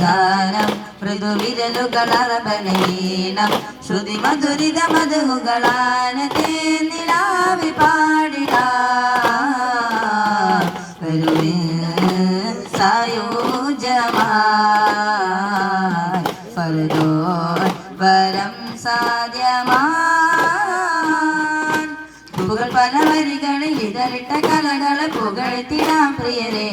ഗാനം മൃദുവിരലുകളറബനീനം ശ്രുതി മധുരിത മധുകളാനത്തെ നിലാവി പാടിട സായോജമായി ഫലോ വരം സാധ്യമാൻ புகழ் பல வரிகளை இதழிட்ட கலகல புகழ்த்தினாம் பிரியரே.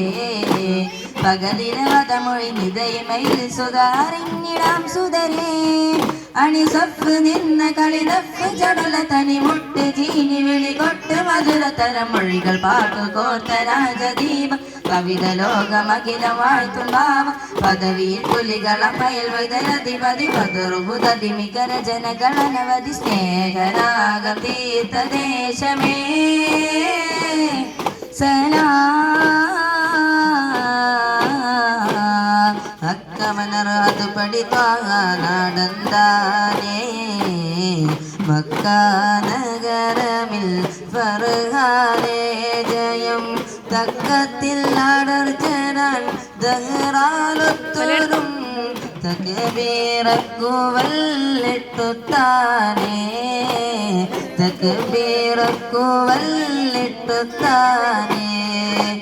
பகலிரவத மொழி நிதையை மயில் சுதாரிங்கிடாம் சுதரே. സൊപ്പ് നിന്ന കളിതപ്പ് ചടല തനി മുട്ട് ചീനി വിളി കൊട്ട് മധുര തരം മൊഴികൾ പാട്ടു കോർത്ത രാജദീപ. കവിത ലോകമഖിലം വാഴ്ത്തും ഭാവ പദവിയിൽ പുലികളം മയിൽ വൈതരധിപതി പതുറുബുദതിമികര ജനഗണനവധി സ്നേഹരാഗം തീർത്ഥ ദേശമേ സലാ. അക്കമനർ അത് മക്ക നഗരമിൽ ഫർഹാനേ ജയം തക്കത്തിൽ അടർച്ചരാൻ ദഹറാലൊത്തോറും തകബീറക്കുവല്ലിട്ടുത്താനേ. തകബീറക്കുവല്ലിട്ടുത്താനേ.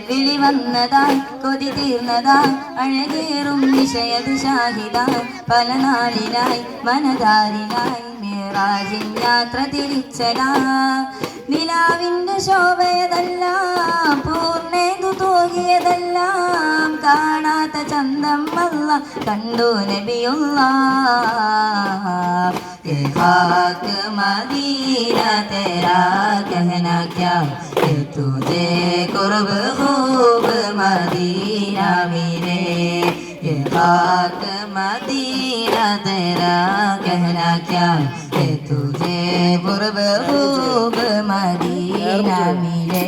വിളി വന്നതായി കൊതി തീർന്നതായി അഴകേറും വിഷയത് ഷാഹിദായി പല നാളിലായി മനതാരിലായി മേറാജിൻ യാത്ര തിരിച്ചതാ നിലാവിന്റെ ശോഭയതല്ല പൂർണേതു തൂകിയതെല്ലാം. കാണാത്ത ചന്തം വല്ല കണ്ടു നബിയുള്ള ये खाक मदीना तेरा कहना क्या ये तुझे कुर्ब खूब मदीना मिले ये खाक मदीना तेरा कहना क्या ये तुझे कुर्ब खूब मदीना मिले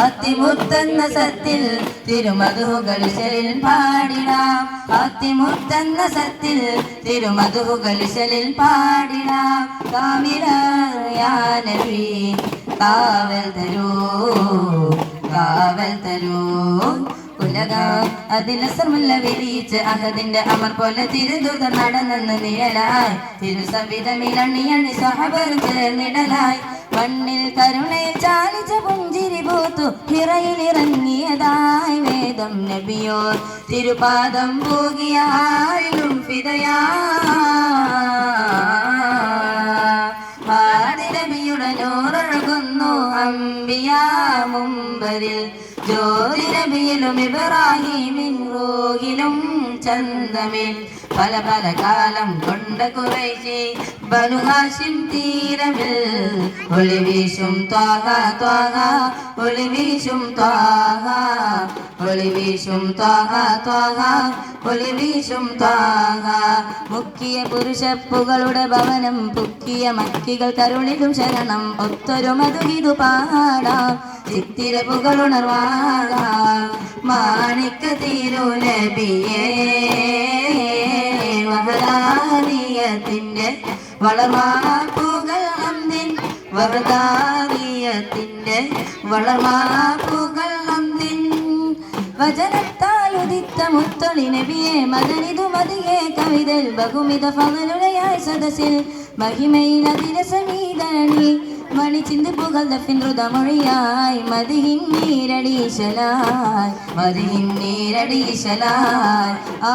അത്തിമുത്തെന്ന സത്തിൽ തിരുമധുകൾ ശലിൽ പാടിടാം. അത്തിമുത്തെന്ന സത്തിൽ തിരുമധുകൾ ശലിൽ പാടിടാം. കാമിലാനബി കാവൽ തരൂ കാവൽ തരൂ. ഉലക അതിലസർമുല്ല വിരിയിച്ച് അഹദിന്റെ അമർ പോലെ തിരുദൂത നടന്നെന്ന് നിഴലായി. തിരുസവിധമിലണിയണി സഹബർ ചേർന്നിടലായി മണ്ണിൽ കരുണയെ ചാലിച്ച പുഞ്ചിരി പൂത്തു ഹിറയിലിറങ്ങിയതായി വേദം നബിയോ തിരുപാദം പോകിയ ആരിലും ഫിതയാ നബിയുടെ നോറൊഴുകുന്നു അമ്പിയ മുമ്പരിൽ. ജ്യോതി നബിയിലും ഇബ്രാഹിമിൻ റോഹിലും ചന്തമിൽ. പല പല കാലം കൊണ്ട കുറേശി ബനുഹാശിൻ തീരമിൽ. ഒളി വീശും ത്വാഹ ത്വാഹ ഒളി വീശും ത്വാഹ ഒളി വീശും ത്വാഹ ത്വാഹ ഒളി വീശും ത്വാഹ. മുക്കിയ പുരുഷപ്പുകളുടെ ഭവനം പുക്കിയ മക്കികൾ കരുളിലും ശരണം ഒത്തൊരു മധുവിതു പാടാം. ചിത്തിര പുകളുണർവാണിക്ക മാണിക്ക തിരുലബിയേ വഹദാനിയത്തിന്റെ വളർമാപ്പുകൾ അന്തിൻ വഹദാനിയത്തിന്റെ വളർമാപ്പുകൾ അന്തിൻ വചനത്താൽ ഉദിത്ത മുത്തൊളി നബിയെ മകനിതു മതിയെ. കവിതൽ ബഹുമിത ഫവലുടയായ സദസ്സിൽ മഹിമയിൽ അതിരസമീതണി മണി ചിന്ത് പുകഴ്ന്ന പിൻറുതമൊഴിയായി മതിഹിൻ നീരടീശലായി മതിഹിൻ നീരടീശലായി ആ